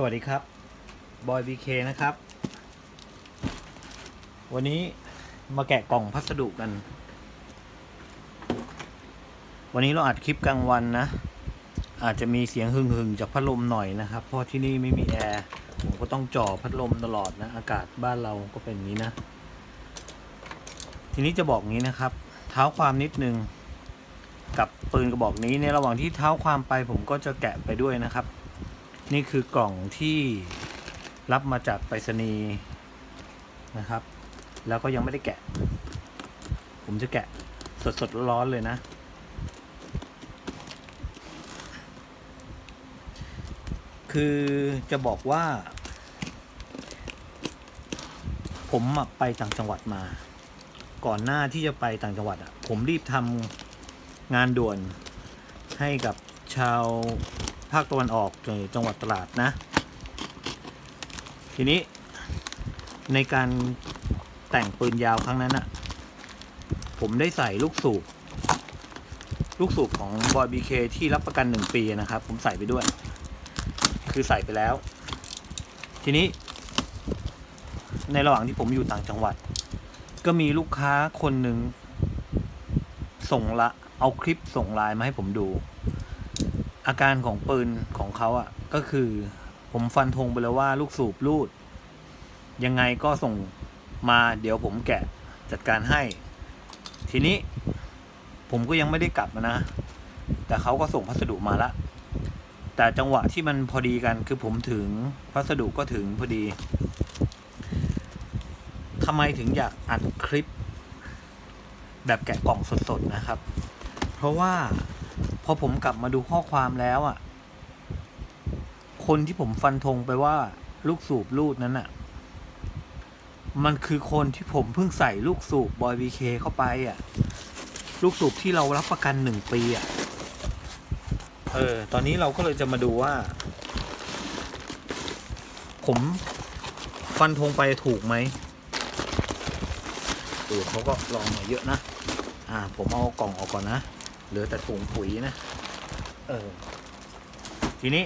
สวัสดีครับบอยบีเคนะครับ วันนี้มาแกะกล่องพัสดุกัน วันนี้เราอัดคลิปกลางวันนะ อาจจะมีเสียงหึ่งๆจากพัดลมหน่อยนะครับ เพราะที่นี่ไม่มีแอร์ ผมก็ต้องจ่อพัดลมตลอดนะ อากาศบ้านเราก็เป็นอย่างนี้นะ ทีนี้จะบอกงี้นะครับ เท้าความนิดนึง กับปืนกระบอกนี้ในระหว่างที่เท้าความไปผมก็จะแกะไปด้วยนะครับ นี่คือกล่องที่รับมาจากไปรษณีย์นะครับ แล้วก็ยังไม่ได้แกะ ผมจะแกะสดๆร้อนเลยนะ คือจะบอกว่า ผมไปต่างจังหวัดมา ก่อนหน้าที่จะไปต่างจังหวัดอะ ผมรีบทำงานด่วนให้กับชาว ภาคตะวันออกในจังหวัดตราดนะ ทีนี้ในการแต่งปืนยาวครั้งนั้นอะผมได้ใส่ลูกสูบลูกสูบของบอยบีเคที่รับประกันหนึ่งปีนะครับ ผมใส่ไปด้วย คือใส่ไปแล้ว ทีนี้ ในระหว่างที่ผมอยู่ต่างจังหวัด ก็มีลูกค้าคนหนึ่งส่งละเอาคลิปส่งไลน์มาให้ผมดู อาการของปืนของเขาอะ่ะก็คือผมฟันธงไปแล้วว่าลูกสูบรูด ยังไงก็ส่งมาเดี๋ยวผมแกะจัดการให้ ทีนี้ผมก็ยังไม่ได้กลับนะ แต่เขาก็ส่งพัสดุมาละ แต่จังหวะที่มันพอดีกันคือผมถึงพัสดุก็ถึงพอดีทำไมถึงอยากอัดคลิป แบบแกะกล่องสดๆนะครับ เพราะว่า อผมกลับมาดูข้อความแล้วอะ คนที่ผมฟันธงไปว่า ลูกสูบรูดนั้นอะ มันคือคนที่ผมเพิ่งใส่ลูกสูบบอยบีเคเข้าไปอะ ลูกสูบที่เรารับประกันหนึ่งปีอะ เออ ตอนนี้เราก็เลยจะมาดูว่า ผมฟันธงไปถูกไหมเออเขาก็ลองมาเยอะนะ อ่า ผมเอากล่องออกก่อนนะ เหลือแต่ถุงปุ๋ยนะ เออ ทีนี้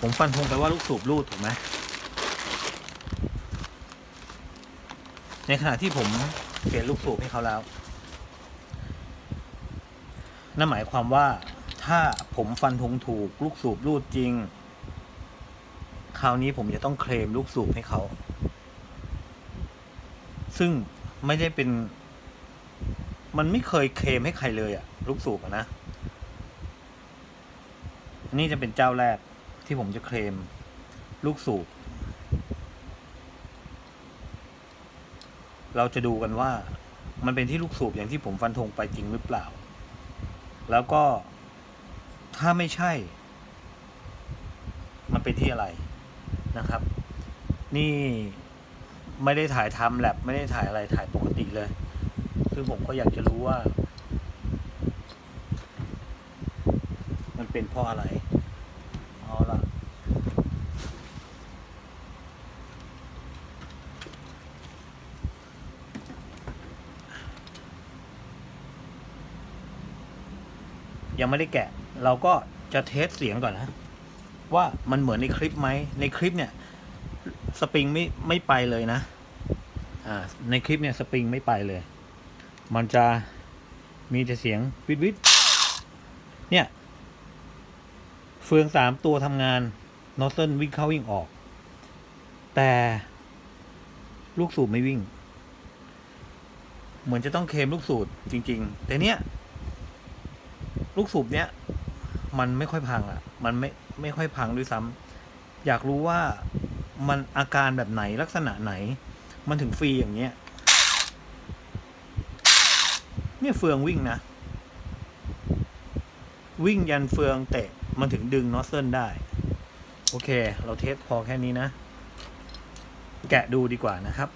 ผมฟันธงไปว่าลูกสูบรูดถูกไหมในขณะที่ผมเปลี่ยนลูกสูบให้เขาแล้ว นั่นหมายความว่าถ้าผมฟันธงถูกลูกสูบรูดจริง คราวนี้ผมจะต้องเคลมลูกสูบให้เขา ซึ่งไม่ได้เป็น มันไม่เคยเคลมให้ใครเลยอะลูกสูบอะนะนนี่จะเป็นเจ้าแรกที่ผมจะเคลมลูกสูบ เราจะดูกันว่ามันเป็นที่ลูกสูบอย่างที่ผมฟันธงไปจริงหรือเปล่า แล้วก็ถ้าไม่ใช่ มันเป็นที่อะไรนะครับ นี่ไม่ได้ถ่ายทำแลบไม่ได้ถ่ายอะไรถ่ายปกติเลย ซึ่งผมก็อยากจะรู้ว่า มันเป็นเพราะอะไร เอาละยังไม่ได้แกะ เราก็จะเทสเสียงก่อนนะ ว่ามันเหมือนในคลิปไหม ในคลิปเนี่ย สปริงไม่ไม่ไปเลยนะ อ่า ในคลิปเนี่ยสปริงไม่ไปเลย มันจะมีแต่เสียงวิดวิดเนี่ย เฟืองสามตัวทำงานนอตเซิลวิ่งเข้าวิ่งออก แต่ลูกสูบไม่วิ่ง เหมือนจะต้องเคมลูกสูบจริง ๆ แต่เนี้ยลูกสูบเนี้ยมันไม่ค่อยพังอะ มันไม่ไม่ค่อยพังด้วยซ้ำอยากรู้ว่ามันอาการแบบไหนลักษณะไหน มันถึงฟรีอย่างเงี้ย เนี่ยเฟืองวิ่งนะ วิ่งยันเฟืองเตะมันถึงดึงนอสเซิลได้ โอเค เราเทสพอแค่นี้นะ แกะดูดีกว่านะครับ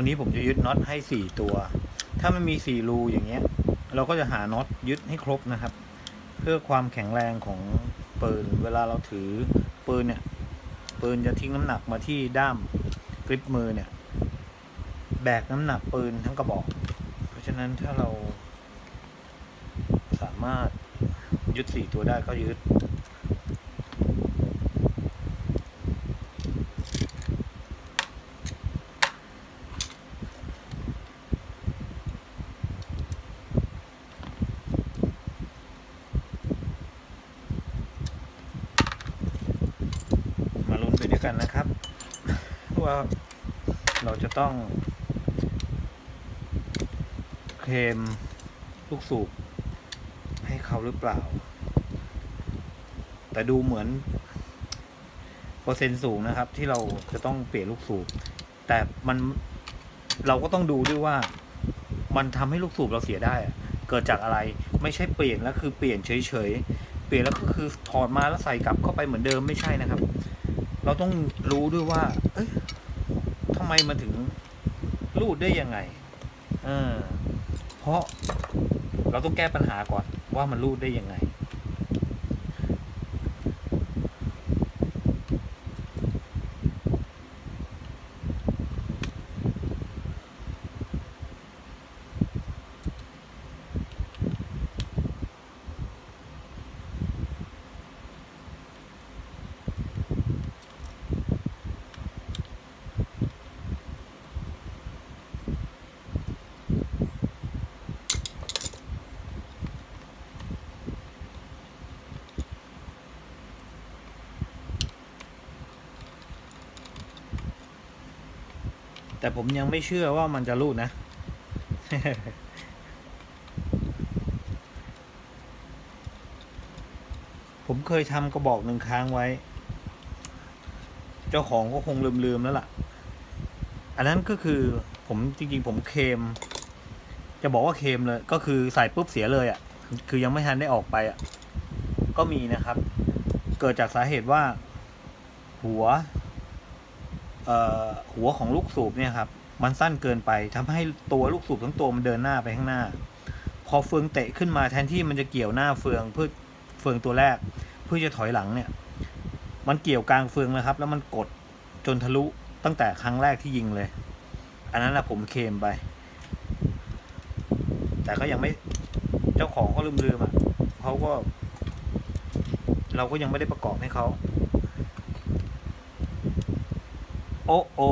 ตัวนี้ผมจะยึดน็อตให้สี่ตัว ถ้ามันมีสี่รูอย่างเงี้ย เราก็จะหาน็อตยึดให้ครบนะครับ เพื่อความแข็งแรงของปืน เวลาเราถือปืนเนี่ยปืนจะทิ้งน้ำหนักมาที่ด้ามกริปมือเนี่ย แบกน้ำหนักปืนทั้งกระบอก เพราะฉะนั้นถ้าเราสามารถยึดสี่ตัวได้ก็ยึด มาลุ้นไปด้วยกันนะครับ ว่าเราจะ ต้อง เคลมลูกสูบให้เขาหรือเปล่า แต่ดูเหมือนเปอร์เซ็นต์สูงนะครับ ที่เราจะต้องเปลี่ยนลูกสูบ แต่มันเราก็ต้องดูด้วยว่า มันทำให้ลูกสูบเราเสียได้ เกิดจากอะไรไม่ใช่เปลี่ยนแล้วคือเปลี่ยนเฉยๆ เปลี่ยนแล้วก็คือถอดมาแล้วใส่กลับเข้าไปเหมือนเดิมไม่ใช่นะครับ เราต้องรู้ด้วยว่า เอ้ย ไมมันถึงรูดได้ยังไงเออเพราะเราต้องแก้ปัญหาก่อนว่ามันรูดได้ยังไง แต่ผมยังไม่เชื่อว่ามันจะรูดนะ ผมเคยทำกระบอกหนึ่งค้างไว้ เจ้าของก็คงลืมๆแล้วล่ะ อันนั้นก็คือผมจริงๆ ผมเคม จะบอกว่าเคมเลย ก็คือใส่ปุ๊บเสียเลยอะ่ะ คือยังไม่ทันได้ออกไปอะ่ะ ก็มีนะครับ เกิดจากสาเหตุว่า หัว หัวของลูกสูบเนี่ยครับมันสั้นเกินไปทำให้ตัวลูกสูบทั้งตัวมันเดินหน้าไปข้างหน้า พอเฟืองเตะขึ้นมาแทนที่มันจะเกี่ยวหน้าเฟืองเพื่อเฟืองตัวแรก เพื่อจะถอยหลังเนี่ย มันเกี่ยวกลางเฟืองนะครับ แล้วมันกดจนทะลุตั้งแต่ครั้งแรกที่ยิงเลย อันนั้นแหละผมเคมไป แต่ก็ยังไม่เจ้าของก็ลืมๆอะเขาก็ เราก็ยังไม่ได้ประกอบให้เขา โอ้โอ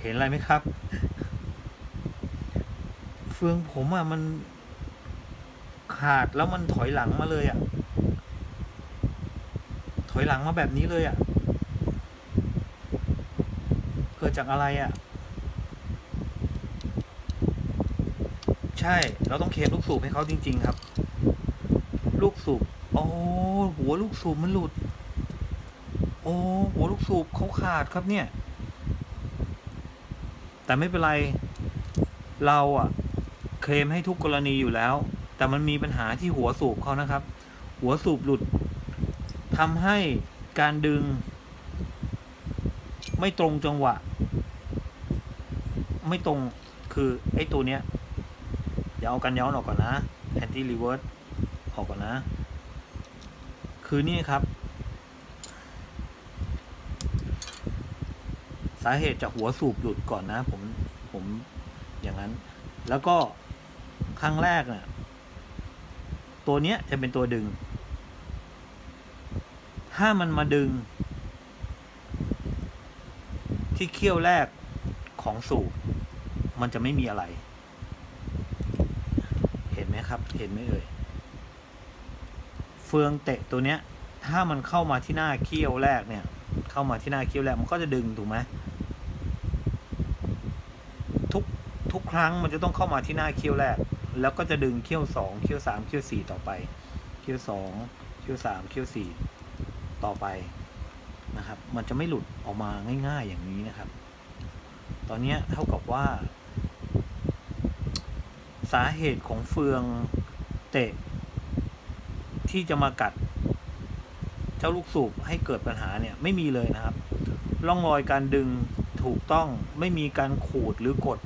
เห็นอะไรไหมครับ เฟืองผมอะมันขาดแล้วมันถอยหลังมาเลยอะ ถอยหลังมาแบบนี้เลยอะ เกิดจากอะไรอะ ใช่ เราต้องเคลมลูกสูบให้เขาจริง ๆ ครับ ลูกสูบ โอ้ หัวลูกสูบมันหลุด อ้หัวลูกสูบเขาขาดครับเนี่ย แต่ไม่เป็นไร เราอะเคลมให้ทุกกรณีอยู่แล้ว แต่มันมีปัญหาที่หัวสูบเขานะครับ หัวสูบหลุดทำให้การดึง ไม่ตรงจังหวะ ไม่ตรงคือไอ้ตัวเนี้ยอย่าเอากันย้อนออกก่อนนะแอนตี้รีเวิร์สออกก่อนนะ คือนี่ครับาเหตุจากหัวสูบหลุดก่อนนะผมผมอย่างนั้น แล้วก็ครั้งแรกเนี่ยตัวเนี้ยจะเป็นตัวดึง ถ้ามันมาดึง ที่เขี้ยวแรกของสูบมันจะไม่มีอะไร เห็นไหมครับ เห็นไหมเอ่ยเฟืองเตะตัวเนี้ย ถ้ามันเข้ามาที่หน้าเขี้ยวแรกเนี่ย เข้ามาที่หน้าเขี้ยวแรกมันก็จะดึงถูกไหมทุกทุก ครั้งมันจะต้องเข้ามาที่หน้าเขี้ยวแรก แล้วก็จะดึงเขี้ยวสองเขี้ยวสามเขี้ยวสี่ต่อไปเขี้ยวสองเขี้ยวสามเขี้ยวสี่ต่อไปนะครับ มันจะไม่หลุดออกมาง่าย ๆอย่างนี้นะครับ ตอนนี้เท่ากับว่า สาเหตุของเฟืองเตะ ที่จะมากัด เจ้าลูกสูบให้เกิดปัญหาเนี่ยไม่มีเลยนะครับร่องรอยการดึงถูกต้องไม่มีการขูดหรือกด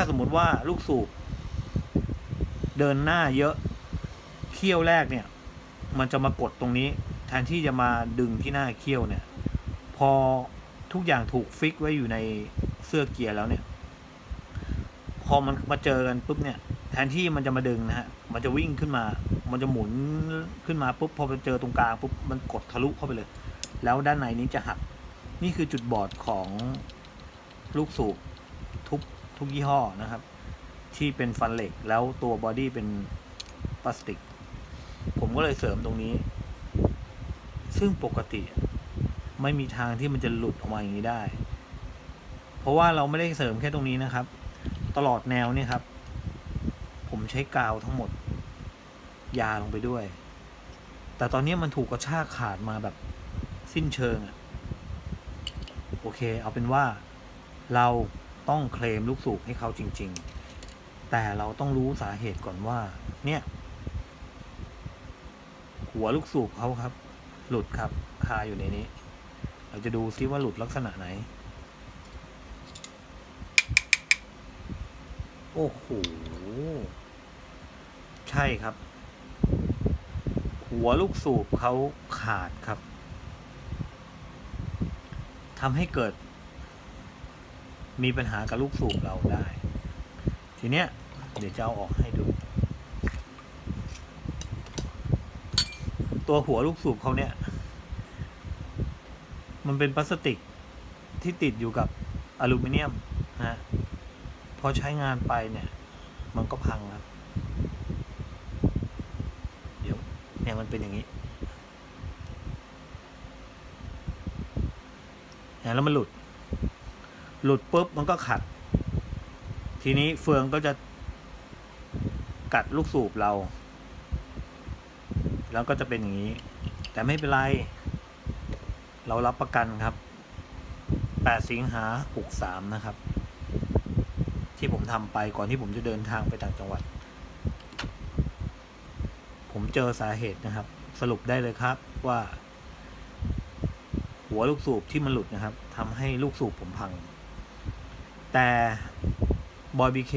ถ้าสมมุติว่าลูกสูบ เดินหน้าเยอะเขี้ยวแรกเนี่ย มันจะมากดตรงนี้ แทนที่จะมาดึงที่หน้าเขี้ยวเนี่ย พอทุกอย่างถูกฟิกไว้อยู่ในเสื้อเกียร์แล้วเนี่ย พอมันมาเจอกันปุ๊บเนี่ย แทนที่มันจะมาดึงนะฮะมันจะวิ่งขึ้นมา มันจะหมุนขึ้นมาปุ๊บพอไปเจอตรงกลางปุ๊บมันกดทะลุเข้าไปเลย แล้วด้านในนี้จะหัก นี่คือจุดบอดของลูกสูบ ทุกยี่ห้อนะครับ ที่เป็นฟันเหล็กแล้วตัวบอดี้เป็นพลาสติก ผมก็เลยเสริมตรงนี้ ซึ่งปกติไม่มีทางที่มันจะหลุดออกมาอย่างนี้ได้ เพราะว่าเราไม่ได้เสริมแค่ตรงนี้นะครับ ตลอดแนวเนี่ยครับ ผมใช้กาวทั้งหมด ยาลงไปด้วย แต่ตอนนี้มันถูกกระชากขาดมาแบบสิ้นเชิงอะโอเค เอาเป็นว่าเรา ต้องเคลมลูกสูบให้เขาจริง ๆ แต่เราต้องรู้สาเหตุก่อนว่า เนี่ย หัวลูกสูบเขาครับ หลุดครับคาอยู่ในนี้ เราจะดูซิว่าหลุดลักษณะไหน โอ้โห ใช่ครับ หัวลูกสูบเขาขาดครับทำให้เกิด มีปัญหากับลูกสูบเราได้ ทีเนี้ยเดี๋ยวจะเอาออกให้ดู ตัวหัวลูกสูบเขาเนี่ย มันเป็นพลาสติกที่ติดอยู่กับอลูมิเนียมนะฮะพอใช้งานไปเนี่ย มันก็พังครับ เดี๋ยวเนี่ยมันเป็นอย่างนี้แล้วมันหลุด หลุดปุ๊บมันก็ขัด ทีนี้เฟืองก็จะกัดลูกสูบเรา แล้วก็จะเป็นอย่างนี้ แต่ไม่เป็นไร เรารับประกันครับ 8 สิงหา63 นะครับ ที่ผมทำไปก่อนที่ผมจะเดินทางไปต่างจังหวัด ผมเจอสาเหตุนะครับ สรุปได้เลยครับว่า หัวลูกสูบที่มันหลุดนะครับทำให้ลูกสูบผมพัง แต่บอยบีเค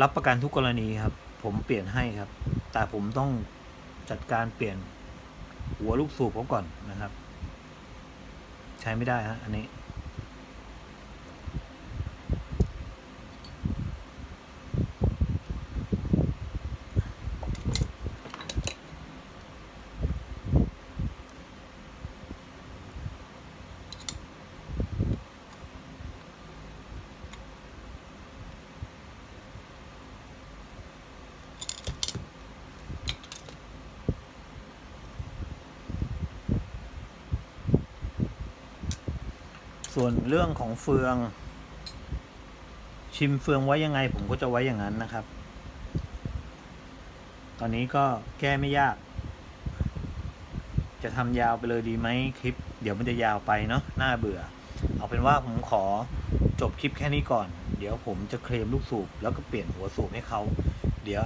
รับประกันทุกกรณีครับ ผมเปลี่ยนให้ครับ แต่ผมต้องจัดการเปลี่ยนหัวลูกสูบเขาก่อนนะครับ ใช้ไม่ได้ฮะอันนี้ ส่วนเรื่องของเฟือง ชิมเฟืองไว้ยังไง ผมก็จะไว้อย่างนั้นนะครับ ตอนนี้ก็แก้ไม่ยาก จะทำยาวไปเลยดีไหมคลิป เดี๋ยวมันจะยาวไปเนาะน่าเบื่อ เอาเป็นว่าผมขอจบคลิปแค่นี้ก่อน เดี๋ยวผมจะเคลมลูกสูบ แล้วก็เปลี่ยนหัวสูบให้เขา เดี๋ยว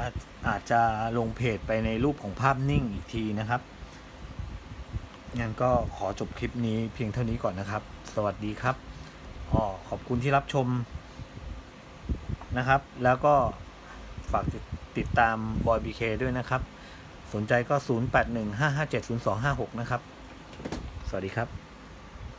อาจจะลงเพจไปในรูปของภาพนิ่งอีกทีนะครับ งั้นก็ขอจบคลิปนี้เพียงเท่านี้ก่อนนะครับ สวัสดีครับอ๋อขอบคุณที่รับชมนะครับ แล้วก็ฝากติดตามบอยบีเคด้วยนะครับ สนใจก็ 0815570256 นะครับ สวัสดีครับ